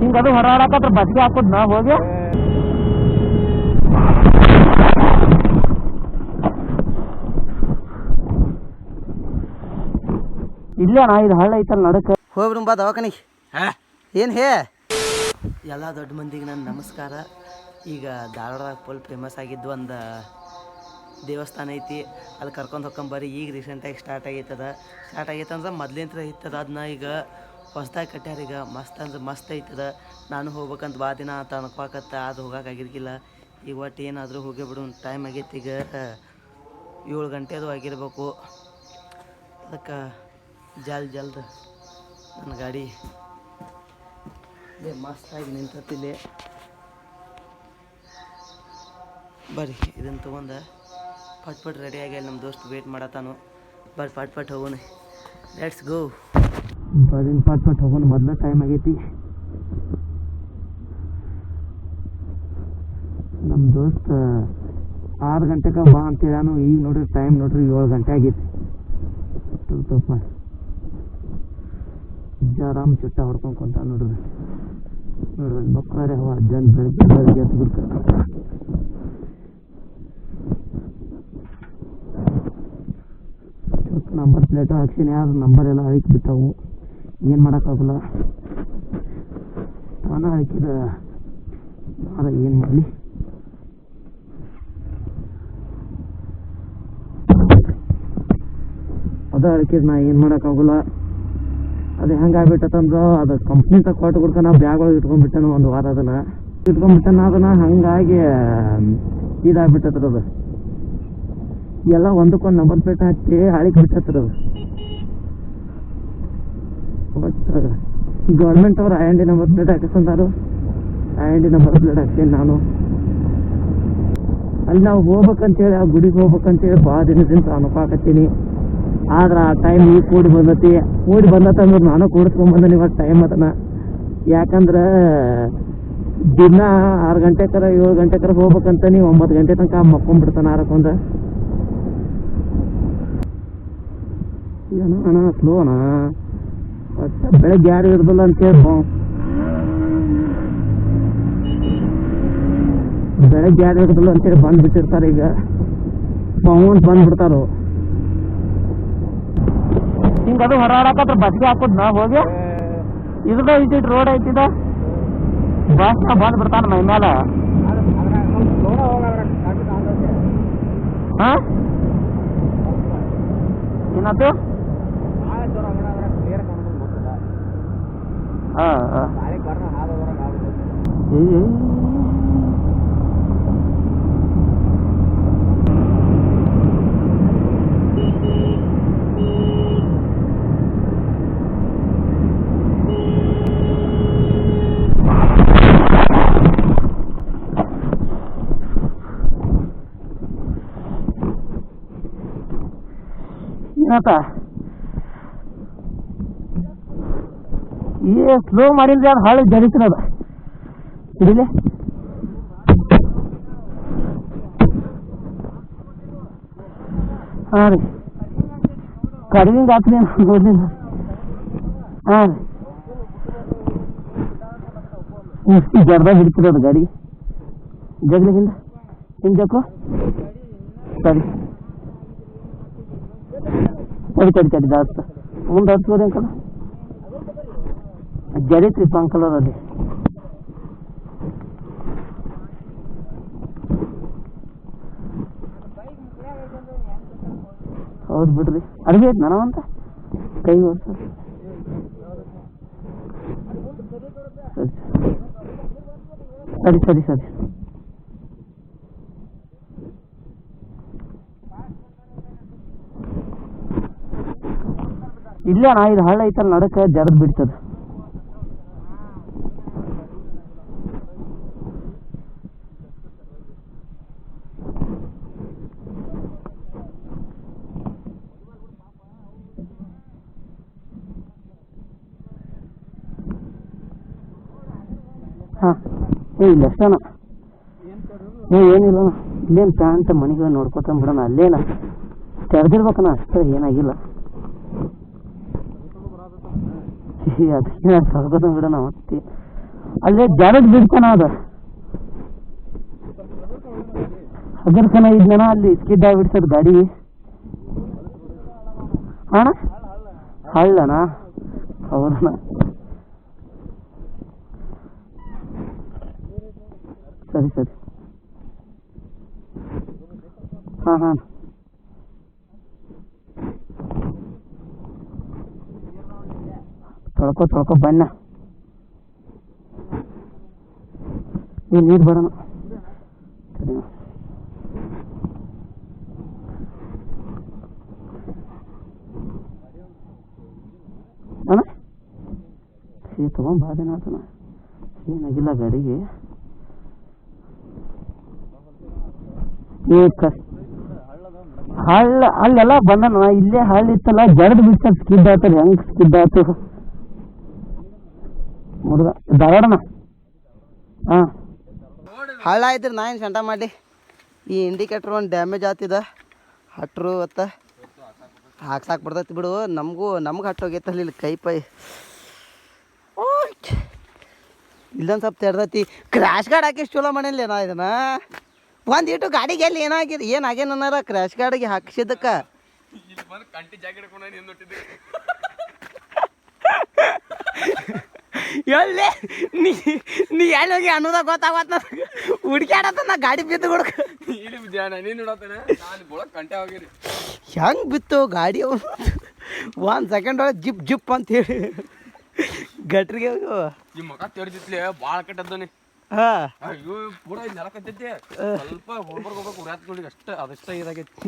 ಹಿಂಗ ಅದು ಹೊರಾಡಕತ್ರ ಬದ್ಗೆ ಹಾಕುದ್ ನಾ ಹೋಗಿ ಇಲ್ಲ ನಾ ಇದು ಹಳ್ಳ ಐತಲ್ಲ ನಡಕ? ಹೋಗ್ಬಿಡು ಬಾ ದವಾಖಾನಿಗೆ. ಏನು ಹೇ? ಎಲ್ಲ ದೊಡ್ಡ ಮಂದಿಗೆ ನನ್ನ ನಮಸ್ಕಾರ. ಈಗ ಧಾರವಾಡದಾಗ ಫುಲ್ ಫೇಮಸ್ ಆಗಿದ್ದು ಒಂದು ದೇವಸ್ಥಾನ ಐತಿ. ಅಲ್ಲಿ ಕರ್ಕೊಂಡು ಹೊಕ್ಕೊಂಬರ್ರಿ ಈಗ ರೀಸೆಂಟಾಗಿ ಸ್ಟಾರ್ಟ್ ಆಗೈತದ. ಸ್ಟಾರ್ಟ್ ಆಗೈತೆ ಅಂದ್ರೆ ಮೊದ್ಲಿಂತ್ರ ಇತ್ತದ. ಅದನ್ನ ಈಗ ಹೊಸ್ದಾಗಿ ಕಟ್ಟ್ಯಾರ ಈಗ ಮಸ್ತ್ ಅಂದ್ರೆ ಮಸ್ತ್ ಐತದ. ನಾನು ಹೋಗ್ಬೇಕಂತ ಬಾ ದಿನ ಅಂತ ಅನ್ಕೋಕತ್ತ ಅದು ಹೋಗೋಕ್ಕಾಗಿರ್ಕಿಲ್ಲ ಈಗ ಒಟ್ಟು ಏನಾದರೂ ಹೋಗಿ ಬಿಡು ಟೈಮ್ ಆಗೈತಿ ಈಗ. ಏಳು ಗಂಟೆದು ಆಗಿರ್ಬೇಕು. ಅದಕ್ಕೆ ಜಲ್ ಜಲ್ದ ನನ್ನ ಗಾಡಿ ಮಸ್ತಾಗಿ ನಿಂತತ್ತಿಲ್ಲಿ ಬರ್ರಿ ಇದನ್ನು ತೊಗೊಂಡ ಪಟ್ ಪಟ್ ರೆಡಿ ಆಗ್ಯಾಲ ನಮ್ಮ ದೋಸ್ತ್ ವೇಟ್ ಮಾಡತ್ತಾನು. ಬರ್ರಿ, ಪಟ್ ಪಟ್ ಹೋಗೋಣ. ಲೆಟ್ಸ್ ಗೋ ಬದಿನ ಪಟ್ ಪಟ್ ಹೋಗೋಣ ಮೊದಲ ಟೈಮ್ ಆಗೈತಿ. ನಮ್ಮ ದೋಸ್ತ ಆರು ಗಂಟೆಗೆ ಬಾ ಅಂತ ನಾನು ಈಗ ನೋಡ್ರಿ ಟೈಮ್ ನೋಡ್ರಿ ಏಳು ಗಂಟೆ ಆಗೈತಿ. ತಪ್ಪ ಆರಾಮ್ ಚುಟ್ಟ ಹೊಡ್ಕೊಂಡ್ ಕುಂತ ನೋಡ್ರಿ. ನೋಡ್ರಿ ಮಕ್ಕಳೇ ಅವ ಅಜ್ಜನ ಬೆಳಗ್ಗೆ ಬೆಳಗ್ಗೆ ಎದ್ದು ಬಿಡ್ತಾರೆ. ನಂಬರ್ ಪ್ಲೇಟು ಹಾಕ್ಸಿನಿ, ಯಾರು ನಂಬರ್ ಎಲ್ಲ ಅಳಿಕ್ ಬಿಟ್ಟವು. ಏನು ಮಾಡೋಕ್ಕಾಗಲ್ಲ. ಪಾನ ಹಾಕಿದ ಮಾರ ಏನು ಮಾಡಲಿ? ಅದ ಅಳಿಕಿದ್ ನಾ ಏನು ಮಾಡೋಕ್ಕಾಗಲ್ಲ. ಅದು ಹೆಂಗೆ ಆಗ್ಬಿಟ್ಟತಂದ್ರೆ ಅದು ಕಂಪ್ನಿ ತಗ ಕೊಟ್ಟು ಕೊಡ್ಕ ನಾ ಬ್ಯಾಗ್ ಒಳಗೆ ಇಟ್ಕೊಂಡ್ಬಿಟ್ಟನು ಒಂದು ವಾರ ಅದನ್ನ. ಇಟ್ಕೊಂಡ್ಬಿಟ್ಟನ ಅದನ್ನ ಹಂಗಾಗಿ ಇದಾಗ್ಬಿಟ್ಟತ್ರ ಅದು. ಎಲ್ಲ ಒಂದಕ್ಕೊಂದು ನಂಬರ್ ಪ್ಲೇಟ್ ಹಚ್ಚಿ ಹಾಳಿಗೆ ಬಿಟ್ಟತ್ರ ಅದು. ಬಟ್ ಗೌರ್ಮೆಂಟ್ ಅವ್ರು ಐ ನಂಬರ್ ಪ್ಲೇಟ್ ಹಾಕಿಸ್ಕೊಂಡಾರು ಐ ನಂಬರ್ ಪ್ಲೇಟ್ ಹಾಕ್ತೀನಿ ನಾನು. ಅಲ್ಲಿ ನಾವು ಹೋಗ್ಬೇಕಂತೇಳಿ, ಆ ಗುಡಿಗೆ ಹೋಗ್ಬೇಕಂತೇಳಿ ಭಾಳ ದಿನದಿಂದ ಅನ್ಕೋಕತ್ತೀನಿ ಆದ್ರೆ ಆ ಟೈಮ್ ಈಗ ಕೂಡಿ ಬಂದತಿ. ಕೂಡಿ ಬಂದತ್ತಂದ್ರೆ ನಾನು ಕೂಡಿಸ್ಕೊಂಬಂದನಿ ಇವತ್ತು ಟೈಮ್ ಅದನ್ನ. ಯಾಕಂದ್ರೆ ದಿನ ಆರು ಗಂಟೆ ಕರ ಏಳು ಗಂಟೆಕರ ಹೋಗ್ಬೇಕಂತ ನೀವು ಒಂಬತ್ತು ಗಂಟೆ ತನಕ ಮಕ್ಕೊಂಡ್ಬಿಡ್ತಾನ ಆರಕ್ಕೊಂದ. ಏನೋ ಅಣ್ಣ ಸ್ಲೋ ಅಣ್ಣ. ಬೆಳಗ್ಗೆ ಯಾರು ಇರ್ದಿಲ್ಲ ಅಂತೇಳಿ ಬಾ- ಬೆಳಗ್ಗೆ ಯಾರು ಇರ್ದಿಲ್ಲ ಅಂತೇಳಿ ಬಂದ್ಬಿಟ್ಟಿರ್ತಾರೆ ಈಗ. ಪೌಂಡ್ ಬಂದ್ಬಿಡ್ತಾರು? ಹಿಂಗ ಅದು ಹೊರಾಡಕತ್ರ ಬಸ್ಗೆ ಹಾಕೋದ್ ನಾ ಹೋಗಿ? ಇದ್ರದ ಐತಿ ರೋಡ್ ಐತಿದ ಬಸ್ ಬಂದ್ ಬಿಡ್ತಾನ ಮೈ ಮ್ಯಾಲ ಹಾ ಏನಾಯ್ತು ಹಾ ಹಾ ಏ ಏ. ಏನಾತ ಏ ಸ್ಲೋ ಮಾಡಿಲ್ರಿ ಅದು ಹಾಳು ಜರಿತದ ಹಿಡಿಲೆ ಹಾಂ ರೀ ಕಡಿಮೆ ಆತ್ರಿ ನೋಡ್ಲಿಲ್ಲ ಹಾಂ ರೀ ಎಷ್ಟು ಜರ್ದಾಗ ಹಿಡಿತಿರೋದು ಗಾಡಿ ಜಗ್ಲಿ ಹಿಂದೆ ಹಿಂದಕ್ಕೂ ಸರಿ ತಡಿ ತಡಿ ತಡಿ ಜಾಸ್ತಿ ಮುಂದೆ ಹಚ್ಬೋದು ಅಂಕಲ್ ಜರಿತ್ರಿ ಅಂಕಲ್ ಅಲ್ಲಿ ಹೌದು ಬಿಡ್ರಿ ಅಡಿಗೆ ಐತೆ ನನವಂತ ಕೈ ಓಡ್ಸ ಸರಿ ಸರಿ ಸರಿ ಇಲ್ಲೇ ನಾ ಇದು ಹಳ್ಳ ಐತಲ್ಲ, ನಡಕ ಜರದ್ ಬಿಡ್ತದ. ಹಾ, ಏ, ಇಲ್ಲ ಅಷ್ಟೇನ? ಏ ಏನಿಲ್ಲ ಇಲ್ಲೇನು ಪ್ಯಾಂಟ್ ಮನೆಗೆ ನೋಡ್ಕೊತ ಬಿಡೋಣ ಅಲ್ಲೇನ? ತೆರೆದಿರ್ಬೇಕನ ಅಷ್ಟೇ, ಏನಾಗಿಲ್ಲ. ಅದಕ್ಕೆ ಕರ್ಕೋತ ಬಿಡೋಣ ಮತ್ತೆ ಅಲ್ಲೇ ಜಾರದ್ ಬಿಡ್ತಾನ ಅದ. ಹಗರ್ಕನ ಇದ್ನ ಅಲ್ಲಿ ಸ್ಕಿಡ್ ಆಗ್ಬಿಡ್ತದ ಗಾಡಿ. ಅಣ್ಣ? ಹಳ್ಳಣ ಹೌದಣ್ಣ. ಸರಿ ಸರಿ. ಹಾಂ ಹಾಂ. ತೊಳ್ಕೊ ತೊಳ್ಕೊ ಬಣ್ಣ ಈ ನೀರು ಬರೋಣ. ಅಣ್ಣ? ಸೀ ತಗೊಂಡ್ ಭಾಳ ದಿನ ಆತನ ಏನಾಗಿಲ್ಲ ಗಾಡಿಗೆ. ಈ ಕ ಹಳ್ಳ ಅಲ್ಲೆಲ್ಲ ಬಂದನ, ಇಲ್ಲೇ ಹಳ್ಳ ಇತ್ತಲ್ಲ ಜಡ್ದು ಬಿಟ್ಟ ಸ್ಕಿಡ್ ಆತದ ಹೆಂಗ್ ಸ್ಕಿಡ್ ಆತು? ಮುರ್ದ ಧಾರವಾಡನ ಹಾ. ಹಳ್ಳ ಇದ್ರೆ ನಾ ಏನು ಸೆಂಟ ಮಾಡಿ ಈ ಇಂಡಿಕೇಟ್ರ್ ಒಂದು ಡ್ಯಾಮೇಜ್ ಆತಿದ ಹಟ್ರು ಅತ್ತ. ಹಾಕ್ಸಾಕ್ ಬರ್ತೈತಿ ಬಿಡು. ನಮಗೂ ನಮ್ಗೆ ಹಟ್ಟು ಹೋಗೈತಲ್ಲ ಇಲ್ಲಿ ಕೈ ಪೈ. ಇಲ್ಲೊಂದು ಸ್ವಲ್ಪ ತೆಡ್ದೈತಿ ಕ್ರ್ಯಾಶ್ ಗಾರ್ಡ್ ಹಾಕಿ ಚಲೋ ಮಾಡಿಲ್ಲ ನಾ ಇದನ್ನ. ಒಂದು ಇಟ್ಟು ಗಾಡಿಗೆ ಎಲ್ಲಿ ಏನಾಗಿದೆ? ಏನಾಗೇನನ್ನಾರ ಕ್ರ್ಯಾಶ್ ಗಾರ್ಡಿಗೆ ಹಾಕಿಸಿದ್ದಕ್ಕೆ. ಎಲ್ಲಿ? ನೀ ನೀ ಎಲ್ಲಿ ಹೋಗಿ ಅನ್ನೋದ ಗೊತ್ತಾಗತ್ತ ಆಡತ್ತ ನಾ ಗಾಡಿ ಬಿದ್ದು ಹುಡುಕ. ಹೆಂಗ್ ಹೆಂಗೆ ಬಿತ್ತು ಗಾಡಿ ಅವನು ಒಂದು ಸೆಕೆಂಡ್ ಒಳಗೆ ಜಿಪ್ ಜಿಪ್ ಅಂತ ಹೇಳಿ. ಗಟ್ರಿಗೆ ಹೋಗು. ಮಗ ತೆಡ್ದಿತ್ಲೆ ಭಾಳ ಕೆಟ್ಟದ್ದನಿ ಹಾಂ. ಅಯ್ಯೋ ಪ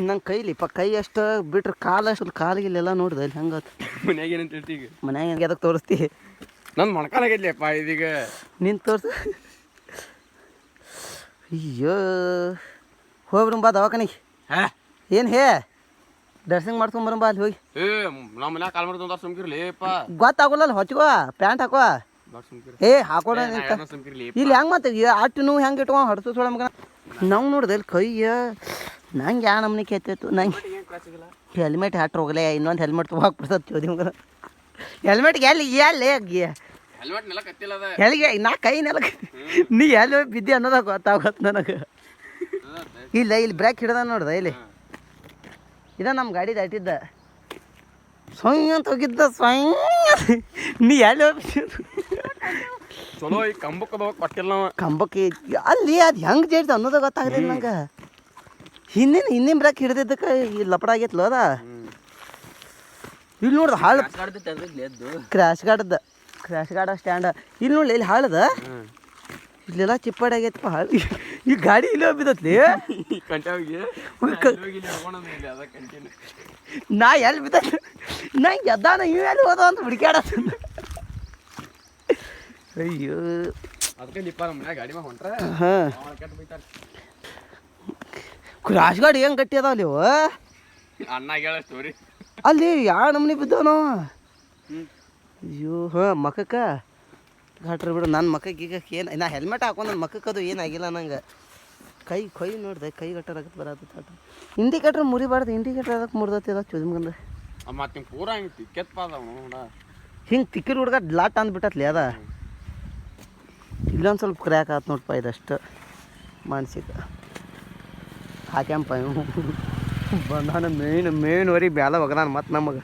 ನಂಗೆ ಕೈ ಅಷ್ಟು ಬಿಟ್ರೆ ಕಾಲು ಅಷ್ಟು ಕಾಲಿಗೆ ಇಲ್ಲೆಲ್ಲ ನೋಡಿದೆ ಅಲ್ಲಿ ಹೆಂಗತ್ ಮನ್ಯಾಗ ಏನಂತ ಹೇಳ್ತಿ ಮನ್ಯಾಗ ಮನ್ಯಾಗ ಅದಕ್ಕೆ ತೋರಿಸ್ತಿ? ನನ್ ಮೊಣಕಾಲಾಗೈತ್ಲಿಯಪ್ಪ ಇದೀಗ. ನಿನ್ ತೋರ್ಸ. ಅಯ್ಯೋ ಹೋಗ್ಬಿಡು ಬಾ ದವಾಖಾನಿಗೆ. ಹಾ? ಏನು ಹೇ? ಡ್ರೆಸ್ಸಿಂಗ್ ಮಾಡ್ಕೊಂಬರಂಬ ಅಲ್ಲಿ ಹೋಗಿ. ಏ ನಮ್ಮ ಮನ್ಯಾಗ ಕಾಲ್ ಮಾಡ್ಕೊಂಡ್ ಸುಮ್ಕಿರ್ಲಿಪ್ಪ ಗೊತ್ತಾಗೋಲ್ಲ ಹೊಚ್ಕೋ ಪ್ಯಾಂಟ್ ಹಾಕೋ. ಏ ಹಾಕೋಣ ಸುಮ್ಕಿರ್ಲಿ ಇಲ್ಲಿ ಹೆಂಗ್ ಮತ್ತೆ ಅಟ್ಟು ನೋವು ಹೆಂಗೆ ಇಟ್ಕೊ ಹೊಡ್ಸು ಸೋಳ ಮಗನ. ನಾವು ನೋಡಿದೆ ಇಲ್ಲಿ ಕೈಯ ನಂಗೆ ಯಾ ನಮ್ನಿ ಕೆತ್ತಿತ್ತು ನಂಗೆ ಹೆಲ್ಮೆಟ್ ಹಾಟ್ರು ಹೋಗಲೇ ಇನ್ನೊಂದು ಹೆಲ್ಮೆಟ್ ತೊಗೊಳಕ್ಕೆ ಬಿಡ್ತದೆ ಚೋದಿ ಮಗನ. ಹೆಲ್ಮೆಟ್ಗೆ ಎಲ್ಲಿ ಎಲ್ಲಿ ಹೆಲ್ಮೆಟ್ ಎಲ್ಲಿಗೆ? ನಾ ಕೈ ನೆಲ ನೀ ಎಲ್ಲಿ ಹೋಗಿ ಬಿದ್ದಿ ಅನ್ನೋದ ಗೊತ್ತಾಗತ್ತೆ ನನಗೆ. ಇಲ್ಲ ಇಲ್ಲಿ ಬ್ರೇಕ್ ಹಿಡ್ದ ನೋಡ್ದ ಇಲ್ಲಿ. ಇದ ನಮ್ಮ ಗಾಡಿ ದಾಟಿದ್ದ. ಸ್ವಯಂ ಅಂತ ಹೋಗಿದ್ದ ಸ್ವಯಂ ನೀ ಎಲ್ಲಿ ಹೋಗಿ ಚಲೋ ಈ ಕೊಟ್ಟಿಲ್ಲ ಕಂಬಕ್ಕೆ ಅಲ್ಲಿ ಅದು ಹೆಂಗೆ ಜೇಡ್ದು ಅನ್ನೋದು ಗೊತ್ತಾಗಲಿಲ್ಲ ನಂಗೆ. ಹಿಂದಿನ ಹಿಂದಿನ ಬ್ರೇಕ್ ಹಿಡ್ದಿದ್ದಕ್ಕೆ ಈ ಲಪಡ ಆಗೈತ್ಲ ಅದ. ಇಲ್ಲಿ ನೋಡ್ದ ಹಾಳು ಕ್ರಾಶ್ ಗಾರ್ಡ್ದ ಕ್ರಾಶ್ ಗಾರ್ಡ್ ಸ್ಟ್ಯಾಂಡ್ ಇಲ್ಲಿ ನೋಡಿ ಇಲ್ಲಿ ಹಾಳದ ಇಲ್ಲೆಲ್ಲ ಚಿಪ್ಪಾಡಿ ಆಗೈತಪ್ಪ ಹಾಳು ಈ ಗಾಡಿ ಇಲ್ಲ ಬಿದ್ದತ್ಲಿ. ನಾ ಎಲ್ಲಿ ಬಿದ್ದ ನಾ ಎದ್ದಾನ ಇವ್ ಎಲ್ಲಿ ಹೋದ ಅಂತ ಹುಡುಕ್ಯಾಡ ಅಯ್ಯೋ. ಹಾಂ. ಕ್ರಾಶ್ ಗಾಡಿ ಹೆಂಗೆ ಗಟ್ಟಿ ಅದಾವ ನೀವು ಅಣ್ಣ ಸ್ಟೋರಿ ಅಲ್ಲಿ ಯಾವ ನಮ್ನಿ ಬಿದ್ದಾವ ನಾವು ಹ್ಮ್. ಅಯ್ಯೋ ಹಾಂ ಮಖಕ್ಕೆ ಘಾಟ್ರಿ ಬಿಡು ನನ್ನ ಮಖಕ್ಕೆ ಈಗ ಏನು ನಾ ಹೆಲ್ಮೆಟ್ ಹಾಕೊಂಡು ನನ್ನ ಮಖಕ್ಕೆ ಅದು ಏನಾಗಿಲ್ಲ ನಂಗೆ. ಕೈ ಕೈ ನೋಡಿದೆ ಕೈ ಗಟ್ಟರಾಗತ್ತೆ ಬರತ್ತೆ ಇಂಡಿಕೇಟ್ರ್ ಮುರಿಬಾರ್ದು ಇಂಡಿಕೇಟ್ರ್ ಅದಕ್ಕೆ ಮುರಿದತ್ತಿದ ಚುದ್ಮಗಂದ. ಮತ್ತೆ ನಿಮ್ ಪೂರ ಹಿಂಗೆ ನೋಡ ಹಿಂಗೆ ತಿಕ್ಕಿರ್ ಹುಡ್ಗ ಲಾಟ್ ಅಂದ್ಬಿಟ್ಟತ್ಲಿ ಅದ. ಇಲ್ಲೊಂದು ಸ್ವಲ್ಪ ಕ್ರ್ಯಾಕ್ ಆತು ನೋಡಪ್ಪ ಇದಷ್ಟು. ಮಾನಸಿಕ. ಹಾಕ್ಯಂಪ ಇವು ಬಂದಾನ ಮೇನ್ ಮೇನ್ ವರಿ ಬ್ಯಾಲ ಒಗದಾನ ಮತ್ತು ನಮಗೆ